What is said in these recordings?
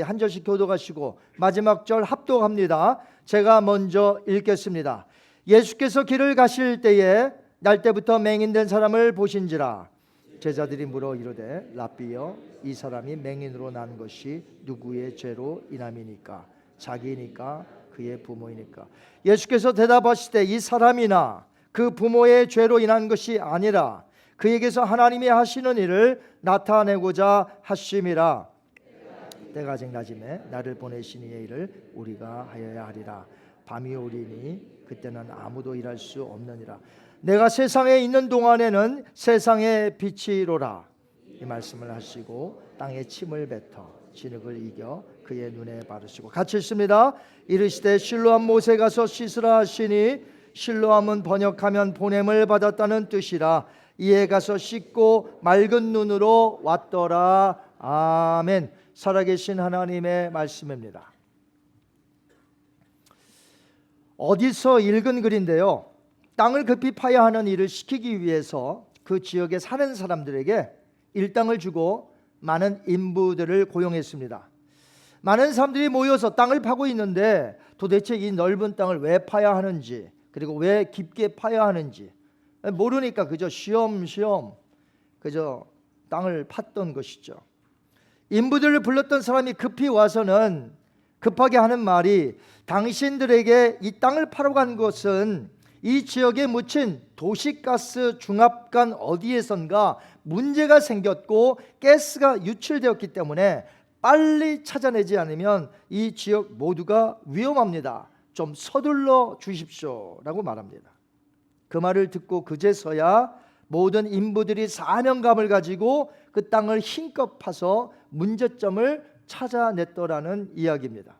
한 절씩 교도하시고 마지막 절 합독합니다. 제가 먼저 읽겠습니다. 예수께서 길을 가실 때에 날 때부터 맹인된 사람을 보신지라. 제자들이 물어 이르되 라비여 이 사람이 맹인으로 난 것이 누구의 죄로 인함이니까? 자기니까? 그의 부모이니까? 예수께서 대답하시되 이 사람이나 그 부모의 죄로 인한 것이 아니라 그에게서 하나님이 하시는 일을 나타내고자 하심이라 때가 아직 낮음에 나를 보내신 이의 일을 우리가 하여야 하리라. 밤이 오리니 그때는 아무도 일할 수 없느니라. 내가 세상에 있는 동안에는 세상의 빛이로라. 이 말씀을 하시고 땅에 침을 뱉어 진흙을 이겨 그의 눈에 바르시고 같이 있습니다. 이르시되 실로암 못에 가서 씻으라 하시니 실로암은 번역하면 보냄을 받았다는 뜻이라. 이에 가서 씻고 맑은 눈으로 왔더라. 아멘 살아계신 하나님의 말씀입니다 어디서 읽은 글인데요 땅을 급히 파야 하는 일을 시키기 위해서 그 지역에 사는 사람들에게 일당을 주고 많은 인부들을 고용했습니다. 많은 사람들이 모여서 땅을 파고 있는데 도대체 이 넓은 땅을 왜 파야 하는지 그리고 왜 깊게 파야 하는지 모르니까 그저 쉬엄쉬엄 그저 땅을 팠던 것이죠. 인부들을 불렀던 사람이 급히 와서는 급하게 하는 말이 당신들에게 이 땅을 파러 간 것은 이 지역에 묻힌 도시가스 중압관 어디에선가 문제가 생겼고 가스가 유출되었기 때문에 빨리 찾아내지 않으면 이 지역 모두가 위험합니다. 좀 서둘러 주십시오라고 말합니다. 그 말을 듣고 그제서야 모든 인부들이 사명감을 가지고 그 땅을 힘껏 파서 문제점을 찾아냈더라는 이야기입니다.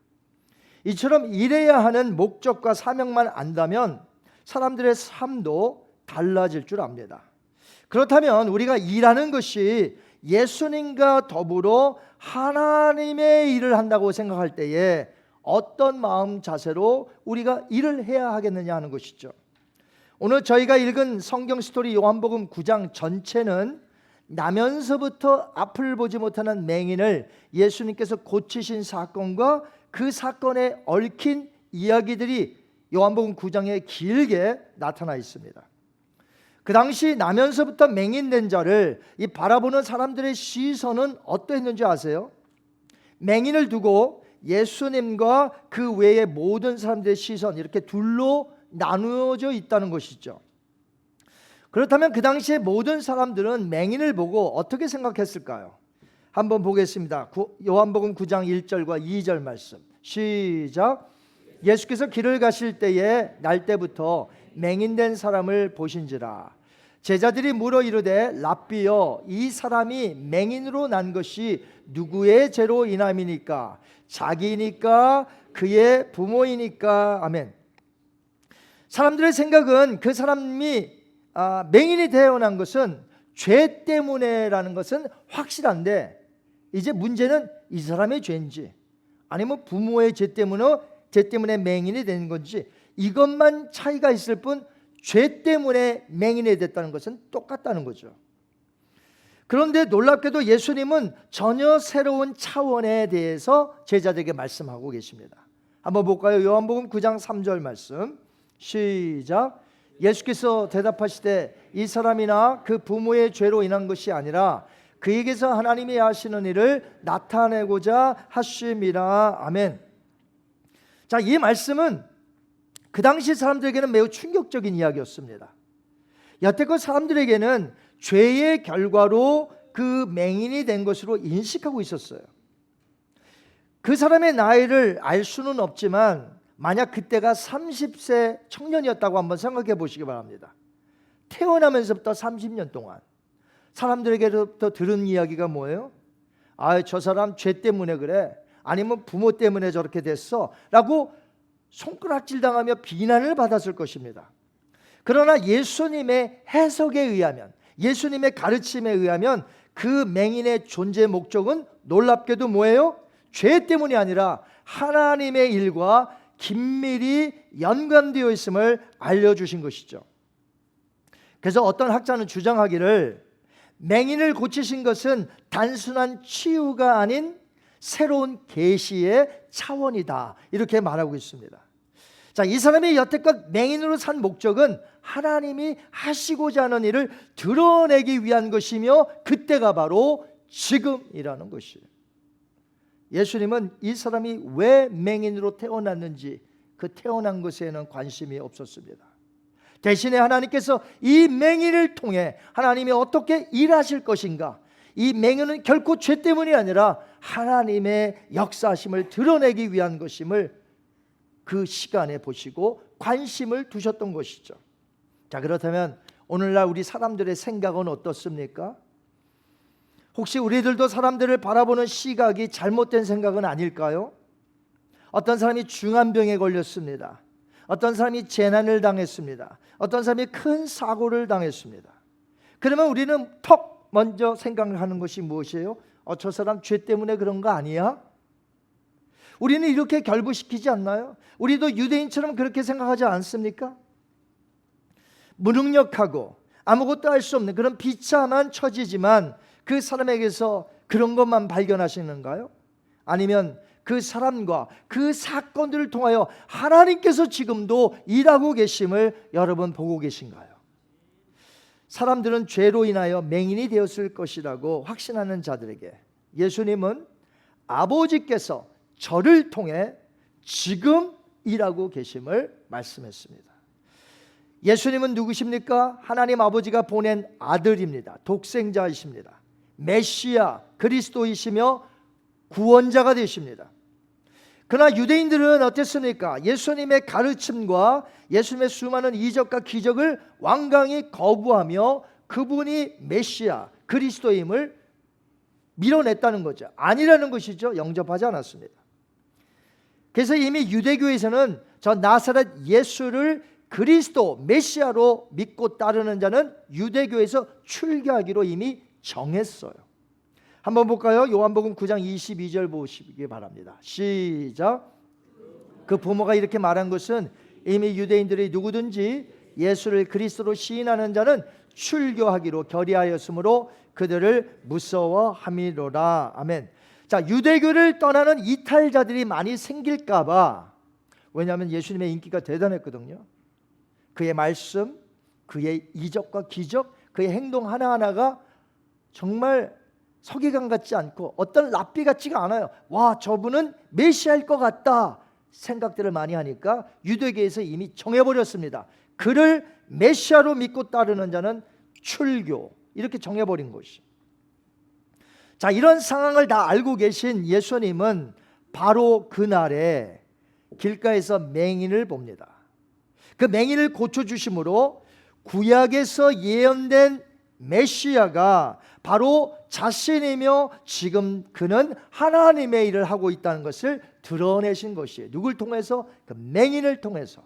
이처럼 일해야 하는 목적과 사명만 안다면 사람들의 삶도 달라질 줄 압니다. 그렇다면 우리가 일하는 것이 예수님과 더불어 하나님의 일을 한다고 생각할 때에 어떤 마음 자세로 우리가 일을 해야 하겠느냐 하는 것이죠. 오늘 저희가 읽은 성경 스토리 요한복음 9장 전체는 나면서부터 앞을 보지 못하는 맹인을 예수님께서 고치신 사건과 그 사건에 얽힌 이야기들이 요한복음 9장에 길게 나타나 있습니다. 그 당시 나면서부터 맹인된 자를 이 바라보는 사람들의 시선은 어떠했는지 아세요? 맹인을 두고 예수님과 그 외의 모든 사람들의 시선 이렇게 둘로 나누어져 있다는 것이죠. 그렇다면 그 당시에 모든 사람들은 맹인을 보고 어떻게 생각했을까요? 한번 보겠습니다. 요한복음 9장 1절과 2절 말씀. 시작. 예수께서 길을 가실 때에 날 때부터 맹인된 사람을 보신지라 제자들이 물어 이르되 랍비여 이 사람이 맹인으로 난 것이 누구의 죄로 인함이니까 자기니까 그의 부모이니까 아멘 사람들의 생각은 그 사람이 아, 맹인이 되어난 것은 죄 때문에라는 것은 확실한데 이제 문제는 이 사람의 죄인지 아니면 부모의 죄 때문에 죄 때문에 맹인이 되는 건지 이것만 차이가 있을 뿐 죄 때문에 맹인이 됐다는 것은 똑같다는 거죠. 그런데 놀랍게도 예수님은 전혀 새로운 차원에 대해서 제자들에게 말씀하고 계십니다. 한번 볼까요? 요한복음 9장 3절 말씀. 시작. 예수께서 대답하시되 이 사람이나 그 부모의 죄로 인한 것이 아니라 그에게서 하나님이 하시는 일을 나타내고자 하심이라. 아멘. 자, 이 말씀은 그 당시 사람들에게는 매우 충격적인 이야기였습니다. 여태껏 사람들에게는 죄의 결과로 그 맹인이 된 것으로 인식하고 있었어요. 그 사람의 나이를 알 수는 없지만 만약 그때가 30세 청년이었다고 한번 생각해 보시기 바랍니다. 태어나면서부터 30년 동안 사람들에게부터 들은 이야기가 뭐예요? 아, 저 사람 죄 때문에 그래. 아니면 부모 때문에 저렇게 됐어 라고 손가락질 당하며 비난을 받았을 것입니다. 그러나 예수님의 해석에 의하면 예수님의 가르침에 의하면 그 맹인의 존재 목적은 놀랍게도 뭐예요? 죄 때문이 아니라 하나님의 일과 긴밀히 연관되어 있음을 알려주신 것이죠. 그래서 어떤 학자는 주장하기를 맹인을 고치신 것은 단순한 치유가 아닌 새로운 계시의 차원이다. 이렇게 말하고 있습니다. 자, 이 사람이 여태껏 맹인으로 산 목적은 하나님이 하시고자 하는 일을 드러내기 위한 것이며 그때가 바로 지금이라는 것이에요. 예수님은 이 사람이 왜 맹인으로 태어났는지 그 태어난 것에는 관심이 없었습니다. 대신에 하나님께서 이 맹인을 통해 하나님이 어떻게 일하실 것인가 이 맹인은 결코 죄 때문이 아니라 하나님의 역사심을 드러내기 위한 것임을 그 시간에 보시고 관심을 두셨던 것이죠. 자, 그렇다면 오늘날 우리 사람들의 생각은 어떻습니까? 혹시 우리들도 사람들을 바라보는 시각이 잘못된 생각은 아닐까요? 어떤 사람이 중한 병에 걸렸습니다. 어떤 사람이 재난을 당했습니다. 어떤 사람이 큰 사고를 당했습니다. 그러면 우리는 턱 먼저 생각하는 것이 무엇이에요? 어, 저 사람 죄 때문에 그런 거 아니야? 우리는 이렇게 결부시키지 않나요? 우리도 유대인처럼 그렇게 생각하지 않습니까? 무능력하고 아무것도 할 수 없는 그런 비참한 처지지만 그 사람에게서 그런 것만 발견하시는가요? 아니면 그 사람과 그 사건들을 통하여 하나님께서 지금도 일하고 계심을 여러분 보고 계신가요? 사람들은 죄로 인하여 맹인이 되었을 것이라고 확신하는 자들에게 예수님은 아버지께서 저를 통해 지금 일하고 계심을 말씀했습니다. 예수님은 누구십니까? 하나님 아버지가 보낸 아들입니다. 독생자이십니다. 메시아 그리스도이시며 구원자가 되십니다. 그러나 유대인들은 어땠습니까? 예수님의 가르침과 예수님의 수많은 이적과 기적을 완강히 거부하며 그분이 메시아 그리스도임을 밀어냈다는 거죠. 아니라는 것이죠. 영접하지 않았습니다. 그래서 이미 유대교에서는 저 나사렛 예수를 그리스도 메시아로 믿고 따르는 자는 유대교에서 출교하기로 이미 정했어요. 한번 볼까요? 요한복음 9장 22절 보시기 바랍니다. 시작. 그 부모가 이렇게 말한 것은 이미 유대인들이 누구든지 예수를 그리스도로 시인하는 자는 출교하기로 결의하였으므로 그들을 무서워함이로라. 아멘. 자, 유대교를 떠나는 이탈자들이 많이 생길까 봐. 왜냐하면 예수님의 인기가 대단했거든요. 그의 말씀, 그의 이적과 기적, 그의 행동 하나하나가 정말 서기관 같지 않고 어떤 랍비 같지가 않아요. 와, 저분은 메시아일 것 같다. 생각들을 많이 하니까 유대계에서 이미 정해버렸습니다. 그를 메시아로 믿고 따르는 자는 출교 이렇게 정해버린 것이. 자 이런 상황을 다 알고 계신 예수님은 바로 그날에 길가에서 맹인을 봅니다. 그 맹인을 고쳐 주심으로 구약에서 예언된 메시아가 바로 자신이며 지금 그는 하나님의 일을 하고 있다는 것을 드러내신 것이에요. 누굴 통해서? 그 맹인을 통해서.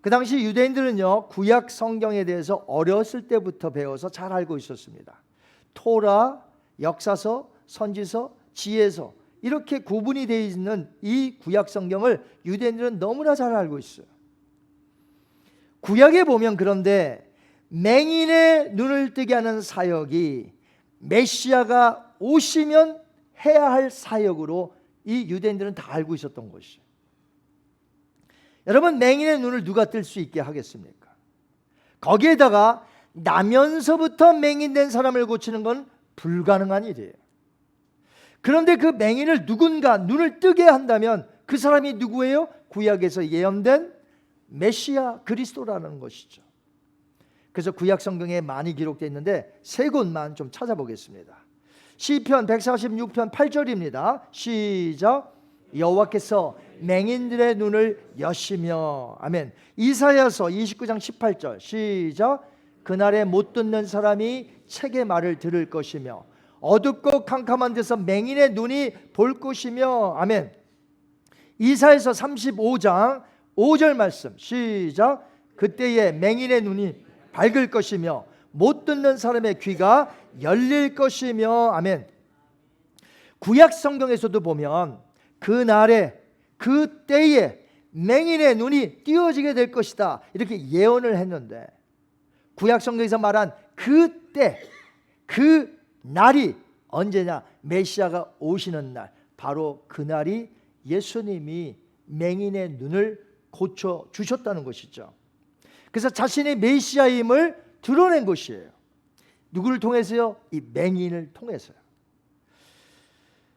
그 당시 유대인들은요, 구약 성경에 대해서 어렸을 때부터 배워서 잘 알고 있었습니다. 토라, 역사서, 선지서, 지혜서 이렇게 구분이 되어 있는 이 구약 성경을 유대인들은 너무나 잘 알고 있어요. 구약에 보면 그런데 맹인의 눈을 뜨게 하는 사역이 메시아가 오시면 해야 할 사역으로 이 유대인들은 다 알고 있었던 것이에요. 여러분 맹인의 눈을 누가 뜰 수 있게 하겠습니까? 거기에다가 나면서부터 맹인된 사람을 고치는 건 불가능한 일이에요. 그런데 그 맹인을 누군가 눈을 뜨게 한다면 그 사람이 누구예요? 구약에서 예언된 메시아 그리스도라는 것이죠. 그래서 구약 성경에 많이 기록되어 있는데 세 곳만 좀 찾아보겠습니다. 시편 146편 8절입니다. 시작. 여호와께서 맹인들의 눈을 여시며 아멘. 이사야서 29장 18절 시작. 그날에 못 듣는 사람이 책의 말을 들을 것이며 어둡고 캄캄한 데서 맹인의 눈이 볼 것이며 아멘. 이사에서 35장 5절 말씀 시작. 그때에 맹인의 눈이 밝을 것이며 못 듣는 사람의 귀가 열릴 것이며 아멘. 구약 성경에서도 보면 그 날에 그 때에 맹인의 눈이 띄어지게 될 것이다. 이렇게 예언을 했는데 구약 성경에서 말한 그 때, 그 날이 언제냐? 메시아가 오시는 날. 바로 그 날이 예수님이 맹인의 눈을 고쳐 주셨다는 것이죠. 그래서 자신의 메시아임을 드러낸 것이에요. 누구를 통해서요? 이 맹인을 통해서요.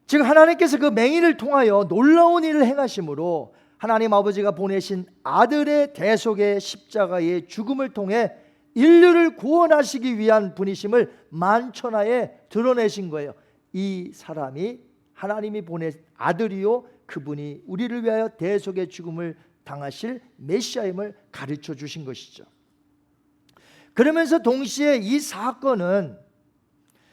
지금 하나님께서 그 맹인을 통하여 놀라운 일을 행하심으로 하나님 아버지가 보내신 아들의 대속의 십자가의 죽음을 통해 인류를 구원하시기 위한 분이심을 만천하에 드러내신 거예요. 이 사람이 하나님이 보낸 아들이요 그분이 우리를 위하여 대속의 죽음을 당하실 메시아임을 가르쳐 주신 것이죠. 그러면서 동시에 이 사건은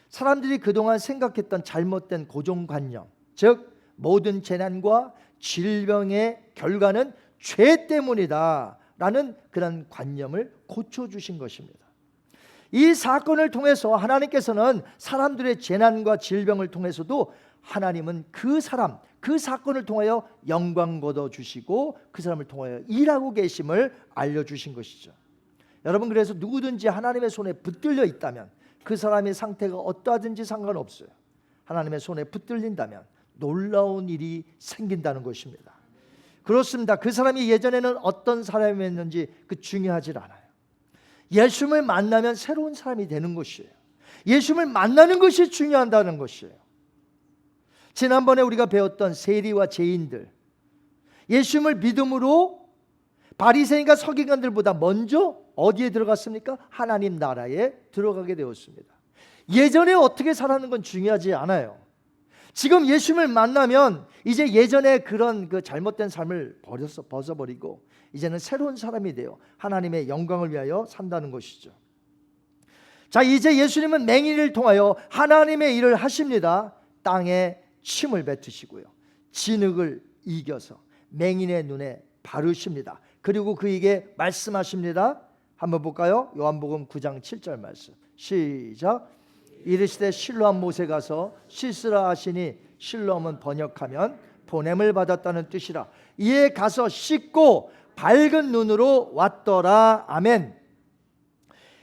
사람들이 그동안 생각했던 잘못된 고정관념, 즉 모든 재난과 질병의 결과는 죄 때문이다라는 그런 관념을 고쳐 주신 것입니다. 이 사건을 통해서 하나님께서는 사람들의 재난과 질병을 통해서도 하나님은 그 사람, 그 사건을 통하여 영광 거둬 주시고 그 사람을 통하여 일하고 계심을 알려 주신 것이죠. 여러분 그래서 누구든지 하나님의 손에 붙들려 있다면 그 사람의 상태가 어떠하든지 상관없어요. 하나님의 손에 붙들린다면 놀라운 일이 생긴다는 것입니다. 그렇습니다. 그 사람이 예전에는 어떤 사람이었는지 그 중요하지 않아요. 예수님을 만나면 새로운 사람이 되는 것이에요. 예수님을 만나는 것이 중요한다는 것이에요. 지난번에 우리가 배웠던 세리와 죄인들 예수님을 믿음으로 바리새인과 서기관들보다 먼저 어디에 들어갔습니까? 하나님 나라에 들어가게 되었습니다. 예전에 어떻게 살았는 건 중요하지 않아요. 지금 예수님을 만나면 이제 예전에 그런 그 잘못된 삶을 버려서 벗어버리고 이제는 새로운 사람이 되어 하나님의 영광을 위하여 산다는 것이죠. 자, 이제 예수님은 맹인을 통하여 하나님의 일을 하십니다. 땅에 침을 뱉으시고요. 진흙을 이겨서 맹인의 눈에 바르십니다. 그리고 그에게 말씀하십니다. 한번 볼까요? 요한복음 9장 7절 말씀. 시작. 이르시되 실로암 못에 가서 씻으라 하시니 실로암은 번역하면 보냄을 받았다는 뜻이라. 이에 가서 씻고 밝은 눈으로 왔더라. 아멘.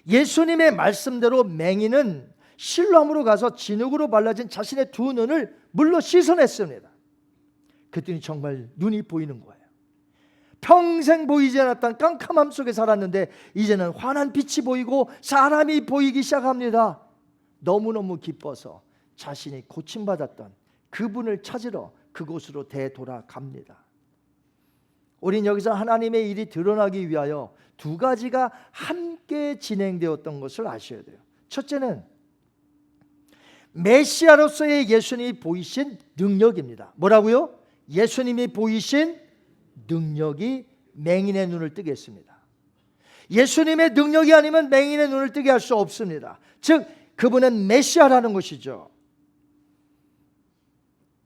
예수님의 말씀대로 맹인은 실로암으로 가서 진흙으로 발라진 자신의 두 눈을 물로 씻어냈습니다. 그랬더니 정말 눈이 보이는 거예요. 평생 보이지 않았던 깜깜함 속에 살았는데 이제는 환한 빛이 보이고 사람이 보이기 시작합니다. 너무너무 기뻐서 자신이 고침받았던 그분을 찾으러 그곳으로 되돌아갑니다. 우린 여기서 하나님의 일이 드러나기 위하여 두 가지가 함께 진행되었던 것을 아셔야 돼요. 첫째는 메시아로서의 예수님이 보이신 능력입니다. 뭐라고요? 예수님이 보이신 능력이 맹인의 눈을 뜨게 했습니다. 예수님의 능력이 아니면 맹인의 눈을 뜨게 할 수 없습니다. 즉 그분은 메시아라는 것이죠.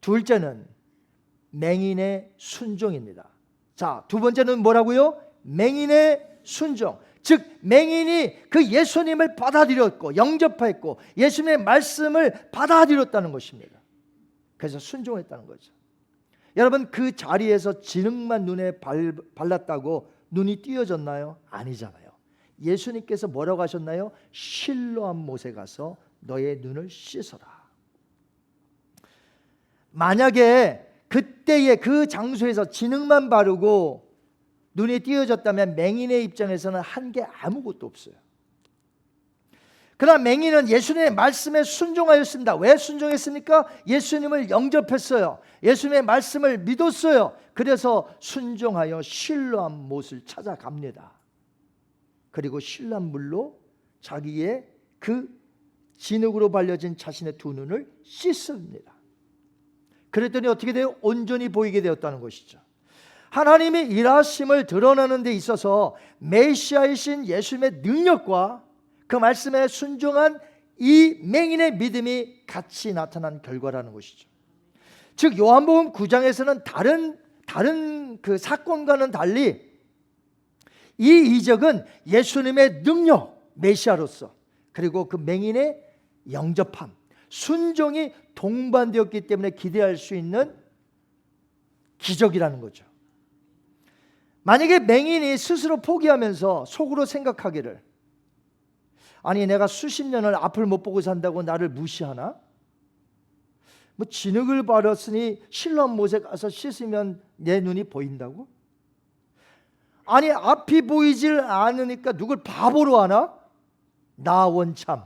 둘째는 맹인의 순종입니다. 자, 두 번째는 뭐라고요? 맹인의 순종. 즉 맹인이 그 예수님을 받아들였고 영접했고 예수님의 말씀을 받아들였다는 것입니다. 그래서 순종했다는 거죠. 여러분 그 자리에서 진흙만 눈에 발, 발랐다고 눈이 띄어졌나요? 아니잖아요. 예수님께서 뭐라고 하셨나요? 실로암 못에 가서 너의 눈을 씻어라. 만약에 그때의 그 장소에서 진흙만 바르고 눈이 띄어졌다면 맹인의 입장에서는 한 게 아무것도 없어요. 그러나 맹인은 예수님의 말씀에 순종하였습니다. 왜 순종했습니까? 예수님을 영접했어요. 예수님의 말씀을 믿었어요. 그래서 순종하여 실로암 못을 찾아갑니다. 그리고 신란 물로 자기의 그 진흙으로 발려진 자신의 두 눈을 씻습니다. 그랬더니 어떻게 돼요? 온전히 보이게 되었다는 것이죠. 하나님의 일하심을 드러나는 데 있어서 메시아이신 예수님의 능력과 그 말씀에 순종한 이 맹인의 믿음이 같이 나타난 결과라는 것이죠. 즉 요한복음 9장에서는 다른 다른 그 사건과는 달리 이 이적은 예수님의 능력 메시아로서 그리고 그 맹인의 영접함 순종이 동반되었기 때문에 기대할 수 있는 기적이라는 거죠. 만약에 맹인이 스스로 포기하면서 속으로 생각하기를 아니 내가 수십 년을 앞을 못 보고 산다고 나를 무시하나? 뭐 진흙을 바랐으니 실로 못에 가서 씻으면 내 눈이 보인다고? 아니 앞이 보이질 않으니까 누굴 바보로 하나? 나 원참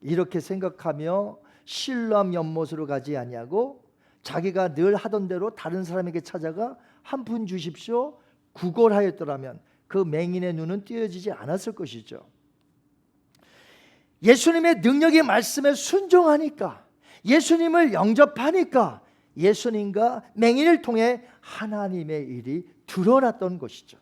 이렇게 생각하며 신람 연못으로 가지 아니하고 자기가 늘 하던 대로 다른 사람에게 찾아가 한 푼 주십시오 구걸하였더라면 그 맹인의 눈은 띄어지지 않았을 것이죠. 예수님의 능력의 말씀에 순종하니까 예수님을 영접하니까 예수님과 맹인을 통해 하나님의 일이 드러났던 것이죠.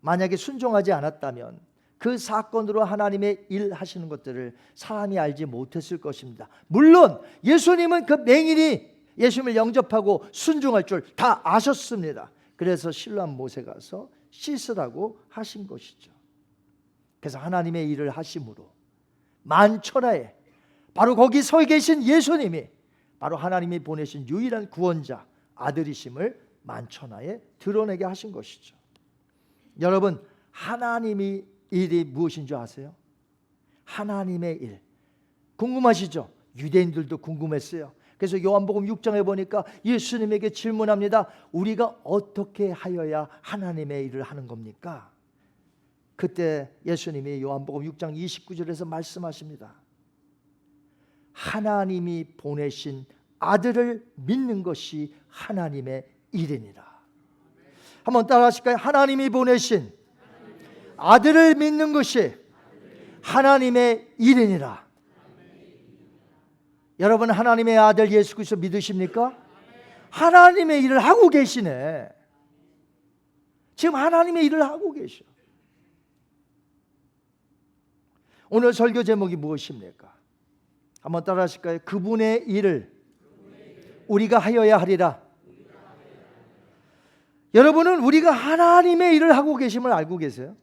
만약에 순종하지 않았다면 그 사건으로 하나님의 일 하시는 것들을 사람이 알지 못했을 것입니다. 물론 예수님은 그 맹인이 예수님을 영접하고 순종할 줄 다 아셨습니다. 그래서 신랑 못에 가서 씻으라고 하신 것이죠. 그래서 하나님의 일을 하심으로 만천하에 바로 거기 서 계신 예수님이 바로 하나님이 보내신 유일한 구원자 아들이심을 만천하에 드러내게 하신 것이죠. 여러분 하나님이 일이 무엇인 줄 아세요? 하나님의 일 궁금하시죠? 유대인들도 궁금했어요. 그래서 요한복음 6장에 보니까 예수님에게 질문합니다. 우리가 어떻게 하여야 하나님의 일을 하는 겁니까? 그때 예수님이 요한복음 6장 29절에서 말씀하십니다. 하나님이 보내신 아들을 믿는 것이 하나님의 일이니라. 한번 따라 하실까요? 하나님이 보내신 아들을 믿는 것이 하나님의 일이니라. 여러분 하나님의 아들 예수 그리스도 믿으십니까? 하나님의 일을 하고 계시네. 지금 하나님의 일을 하고 계셔. 오늘 설교 제목이 무엇입니까? 한번 따라 하실까요? 그분의 일을 우리가 하여야 하리라. 여러분은 우리가 하나님의 일을 하고 계심을 알고 계세요?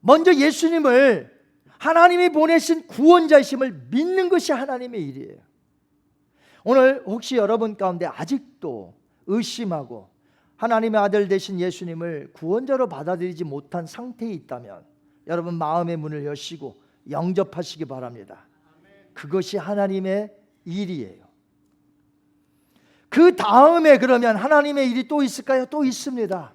먼저 예수님을 하나님이 보내신 구원자이심을 믿는 것이 하나님의 일이에요. 오늘 혹시 여러분 가운데 아직도 의심하고 하나님의 아들 되신 예수님을 구원자로 받아들이지 못한 상태에 있다면 여러분 마음의 문을 여시고 영접하시기 바랍니다. 그것이 하나님의 일이에요. 그 다음에 그러면 하나님의 일이 또 있을까요? 또 있습니다.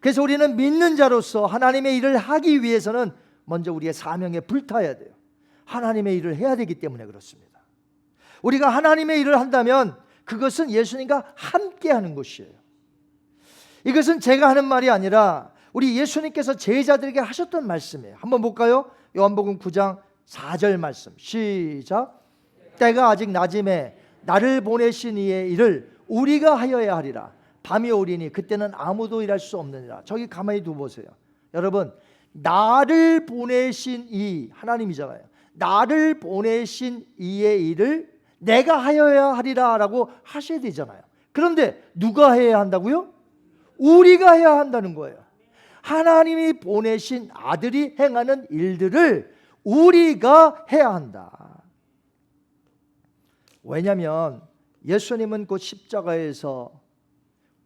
그래서 우리는 믿는 자로서 하나님의 일을 하기 위해서는 먼저 우리의 사명에 불타야 돼요. 하나님의 일을 해야 되기 때문에 그렇습니다. 우리가 하나님의 일을 한다면 그것은 예수님과 함께 하는 것이에요. 이것은 제가 하는 말이 아니라 우리 예수님께서 제자들에게 하셨던 말씀이에요. 한번 볼까요? 요한복음 9장 4절 말씀. 시작. 때가 아직 낮음에 나를 보내신 이의 일을 우리가 하여야 하리라. 밤이 오리니 그때는 아무도 일할 수 없느니라. 저기 가만히 두 보세요. 여러분, 나를 보내신 이 하나님이잖아요. 나를 보내신 이의 일을 내가 하여야 하리라라고 하셔야 되잖아요. 그런데 누가 해야 한다고요? 우리가 해야 한다는 거예요. 하나님이 보내신 아들이 행하는 일들을 우리가 해야 한다. 왜냐하면 예수님은 곧 십자가에서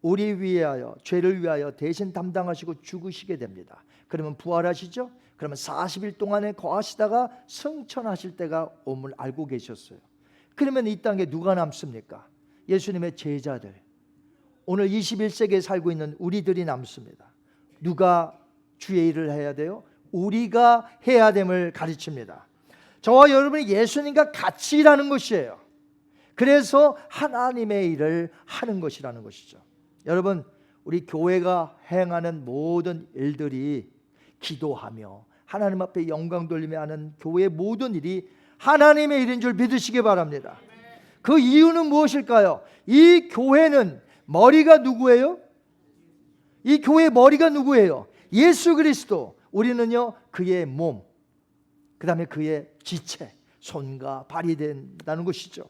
우리 위하여 죄를 위하여 대신 담당하시고 죽으시게 됩니다. 그러면 부활하시죠? 그러면 40일 동안에 거하시다가 승천하실 때가 옴을 알고 계셨어요. 그러면 이 땅에 누가 남습니까? 예수님의 제자들. 오늘 21세기에 살고 있는 우리들이 남습니다. 누가 주의 일을 해야 돼요? 우리가 해야 됨을 가르칩니다. 저와 여러분이 예수님과 같이 일하는 것이에요. 그래서 하나님의 일을 하는 것이라는 것이죠. 여러분, 우리 교회가 행하는 모든 일들이 기도하며 하나님 앞에 영광 돌리며 하는 교회의 모든 일이 하나님의 일인 줄 믿으시기 바랍니다. 그 이유는 무엇일까요? 이 교회는 머리가 누구예요? 이 교회의 머리가 누구예요? 예수 그리스도. 우리는요, 그의 몸, 그 다음에 그의 지체, 손과 발이 된다는 것이죠.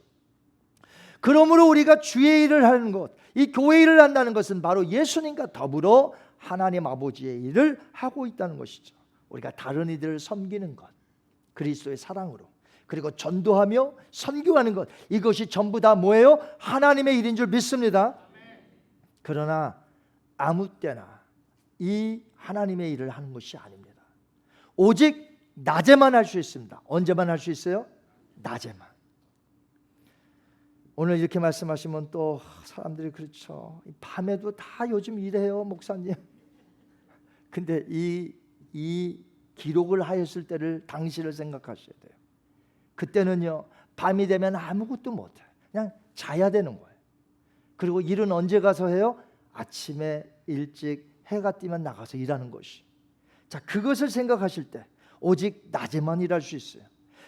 그러므로 우리가 주의 일을 하는 것, 이 교회 일을 한다는 것은 바로 예수님과 더불어 하나님 아버지의 일을 하고 있다는 것이죠. 우리가 다른 이들을 섬기는 것, 그리스도의 사랑으로, 그리고 전도하며 선교하는 것, 이것이 전부 다 뭐예요? 하나님의 일인 줄 믿습니다. 그러나 아무 때나 이 하나님의 일을 하는 것이 아닙니다. 오직 낮에만 할 수 있습니다. 언제만 할 수 있어요? 낮에만. 오늘 이렇게 말씀하시면 또 사람들이 그렇죠. 밤에도 다 요즘 일해요, 목사님. 근데 이, 이 기록을 하였을 때를 당시를 생각하셔야 돼요. 그때는요, 밤이 되면 아무것도 못해. 그냥 자야 되는 거예요. 그리고 일은 언제 가서 해요? 아침에 일찍 해가 뜨면 나가서 일하는 것이. 자, 그것을 생각하실 때 오직 낮에만 일할 수 있어요.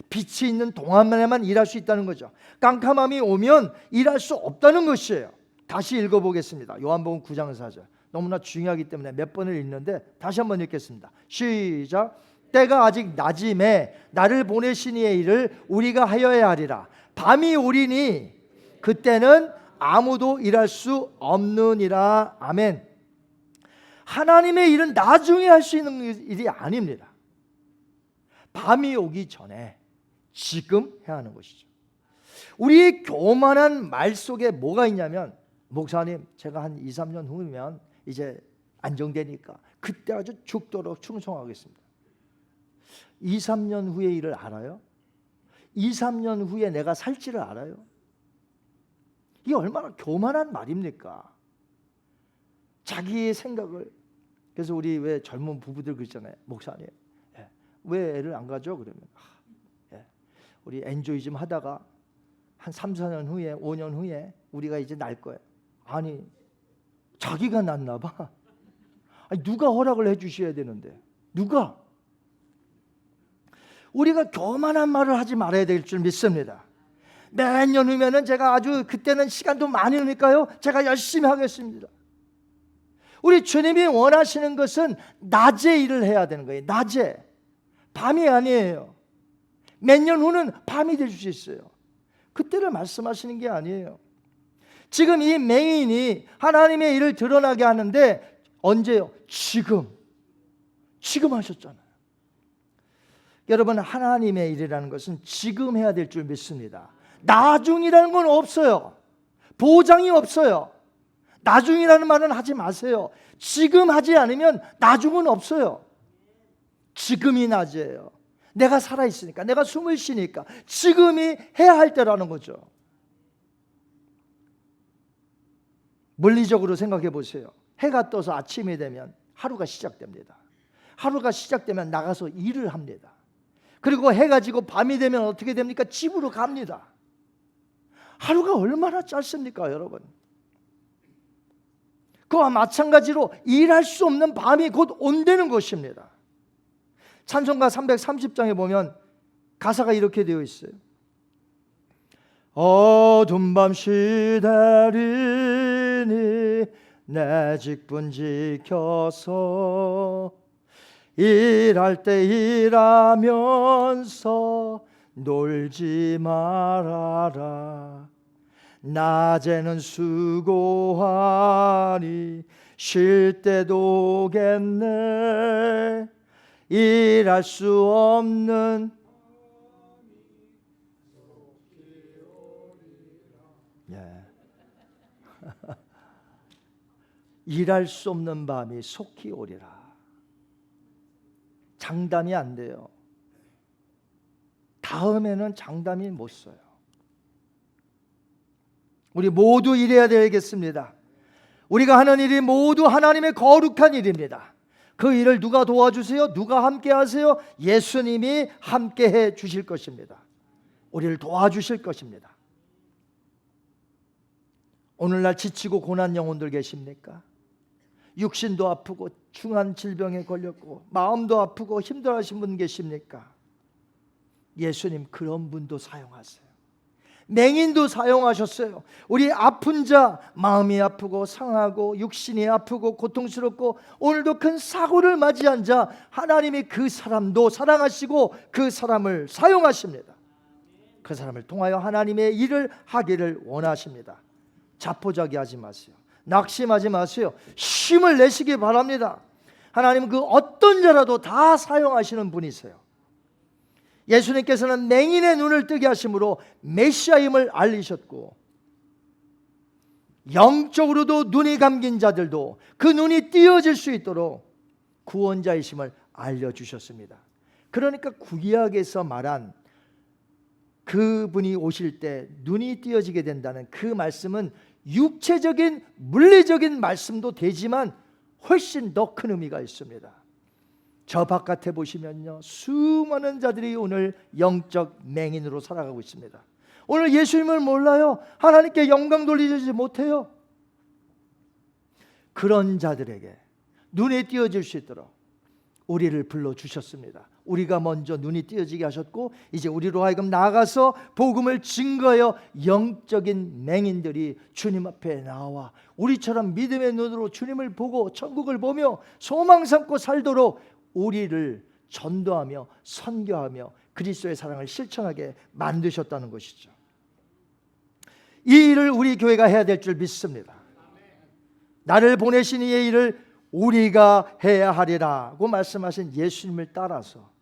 빛이 있는 동안만에만 일할 수 있다는 거죠. 깜깜함이 오면 일할 수 없다는 것이에요. 다시 읽어보겠습니다. 요한복음 9장 4절. 너무나 중요하기 때문에 몇 번을 읽는데 다시 한번 읽겠습니다. 시작. 때가 아직 낮임에 나를 보내신 이의 일을 우리가 하여야 하리라. 밤이 오리니 그때는 아무도 일할 수 없느니라. 아멘. 하나님의 일은 나중에 할 수 있는 일이 아닙니다. 밤이 오기 전에 지금 해야 하는 것이죠. 우리의 교만한 말 속에 뭐가 있냐면 목사님 제가 한 2, 3년 후면 이제 안정되니까 그때 아주 죽도록 충성하겠습니다. 2, 3년 후의 일을 알아요? 2, 3년 후에 내가 살지를 알아요? 이게 얼마나 교만한 말입니까? 자기의 생각을 그래서 우리 왜 젊은 부부들 그러잖아요. 목사님 예, 왜 애를 안 가져? 그러면 아, 예, 우리 엔조이 좀 하다가 한 3, 4년 후에 5년 후에 우리가 이제 날 거예요. 아니 자기가 낳나 봐. 아니, 누가 허락을 해 주셔야 되는데 누가? 우리가 교만한 말을 하지 말아야 될 줄 믿습니다. 몇년 후면은 제가 아주 그때는 시간도 많이 오니까요. 제가 열심히 하겠습니다. 우리 주님이 원하시는 것은 낮에 일을 해야 되는 거예요. 낮에. 밤이 아니에요. 몇 년 후는 밤이 될 수 있어요. 그때를 말씀하시는 게 아니에요. 지금 이 맹인이 하나님의 일을 드러나게 하는데 언제요? 지금. 지금 하셨잖아요. 여러분 하나님의 일이라는 것은 지금 해야 될 줄 믿습니다. 나중이라는 건 없어요. 보장이 없어요. 나중이라는 말은 하지 마세요. 지금 하지 않으면 나중은 없어요. 지금이 낮이에요. 내가 살아 있으니까, 내가 숨을 쉬니까 지금이 해야 할 때라는 거죠. 물리적으로 생각해 보세요. 해가 떠서 아침이 되면 하루가 시작됩니다. 하루가 시작되면 나가서 일을 합니다. 그리고 해가 지고 밤이 되면 어떻게 됩니까? 집으로 갑니다. 하루가 얼마나 짧습니까, 여러분? 그와 마찬가지로 일할 수 없는 밤이 곧 온다는 것입니다. 찬송가 330장에 보면 가사가 이렇게 되어 있어요. 어둠 밤 시달리니 내 직분 지켜서 일할 때 일하면서 놀지 말아라. 낮에는 수고하니 쉴 때도 오겠네. 일할 수 없는 예. 일할 수 없는 밤이 속히 오리라 장담이 안 돼요 다음에는 장담이 못 써요 우리 모두 일해야 되겠습니다. 우리가 하는 일이 모두 하나님의 거룩한 일입니다. 그 일을 누가 도와주세요? 누가 함께 하세요? 예수님이 함께 해 주실 것입니다. 우리를 도와주실 것입니다. 오늘날 지치고 고난 영혼들 계십니까? 육신도 아프고 중한 질병에 걸렸고 마음도 아프고 힘들어하신 분 계십니까? 예수님 그런 분도 사용하세요. 맹인도 사용하셨어요. 우리 아픈 자, 마음이 아프고 상하고 육신이 아프고 고통스럽고 오늘도 큰 사고를 맞이한 자, 하나님이 그 사람도 사랑하시고 그 사람을 사용하십니다. 그 사람을 통하여 하나님의 일을 하기를 원하십니다. 자포자기 하지 마세요. 낙심하지 마세요. 힘을 내시기 바랍니다. 하나님은 그 어떤 자라도 다 사용하시는 분이세요. 예수님께서는 맹인의 눈을 뜨게 하심으로 메시아임을 알리셨고 영적으로도 눈이 감긴 자들도 그 눈이 띄어질 수 있도록 구원자이심을 알려주셨습니다. 그러니까 구약에서 말한 그분이 오실 때 눈이 띄어지게 된다는 그 말씀은 육체적인 물리적인 말씀도 되지만 훨씬 더 큰 의미가 있습니다. 저 바깥에 보시면요. 수많은 자들이 오늘 영적 맹인으로 살아가고 있습니다. 오늘 예수님을 몰라요. 하나님께 영광 돌리지 못해요. 그런 자들에게 눈에 띄어질 수 있도록 우리를 불러 주셨습니다. 우리가 먼저 눈이 띄어지게 하셨고 이제 우리로 하여금 나가서 복음을 증거하여 영적인 맹인들이 주님 앞에 나와 우리처럼 믿음의 눈으로 주님을 보고 천국을 보며 소망 삼고 살도록 우리를 전도하며 선교하며 그리스도의 사랑을 실천하게 만드셨다는 것이죠. 이 일을 우리 교회가 해야 될 줄 믿습니다. 나를 보내신 이의 일을 우리가 해야 하리라고 말씀하신 예수님을 따라서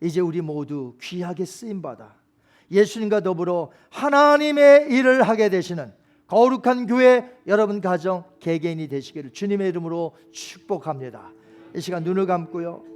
이제 우리 모두 귀하게 쓰임 받아 예수님과 더불어 하나님의 일을 하게 되시는 거룩한 교회 여러분 가정 개개인이 되시기를 주님의 이름으로 축복합니다. 이 시간 눈을 감고요.